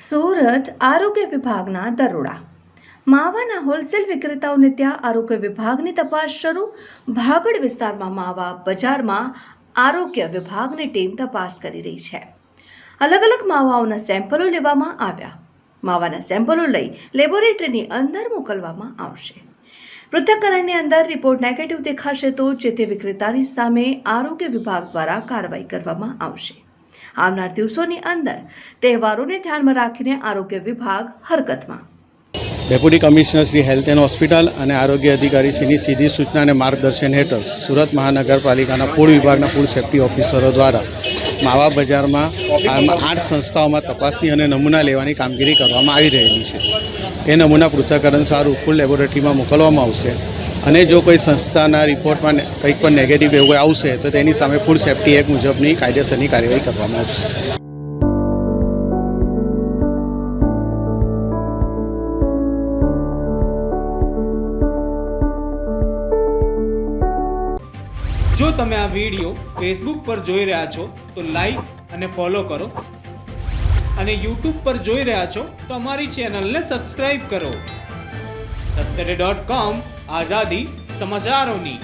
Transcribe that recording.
સુરત આરોગ્ય વિભાગના દરોડા. માવાના હોલસેલ વિક્રેતાઓને ત્યાં આરોગ્ય વિભાગની તપાસ શરૂ. ભાગડ વિસ્તારમાં માવા બજારમાં આરોગ્ય વિભાગની ટીમ તપાસ કરી રહી છે. અલગ અલગ માવાઓના સેમ્પલો લેવામાં આવ્યા. માવાના સેમ્પલો લઈ લેબોરેટરીની અંદર મોકલવામાં આવશે. પૃથ્થકરણની અંદર રિપોર્ટ નેગેટિવ દેખાશે તો જે તે વિક્રેતાની સામે આરોગ્ય વિભાગ દ્વારા કાર્યવાહી કરવામાં આવશે. આવનાર દિવસોની અંદર તહેવારોને ધ્યાનમાં રાખીને આરોગ્ય વિભાગ હરકતમાં. Deputy commissioner Shri health and hospital અને આરોગ્ય અધિકારી શ્રીની સીધી સૂચના અને માર્ગદર્શન હેઠળ સુરત મહાનગરપાલિકાના ફૂડ વિભાગના ફૂડ સેફ્ટી ઓફિસરો દ્વારા માવા બજારમાં આઠ સંસ્થાઓમાં તપાસી અને નમૂના લેવાની કામગીરી કરવામાં આવી રહેલી છે. એ નમૂના પૃથ્થકરણ સારું ફૂડ લેબોરેટરીમાં મોકલવામાં આવશે. અને જો કોઈ સંસ્થાના રિપોર્ટમાં કંઈક પણ નેગેટિવ એવું આવશે, તો તેની સામે ફૂડ સેફ્ટી એક્ટ મુજબની કાયદેસરની કાર્યવાહી કરવામાં આવશે. જો તમે આ વીડિયો ફેસબુક પર જોઈ રહ્યા છો, તો લાઈક અને ફોલો કરો. અને યુટ્યુબ પર જોઈ રહ્યા છો, તો અમારી ચેનલને સબસ્ક્રાઈબ કરો. સત્તરે ડોટ કોમ આઝાદી સમાચારોની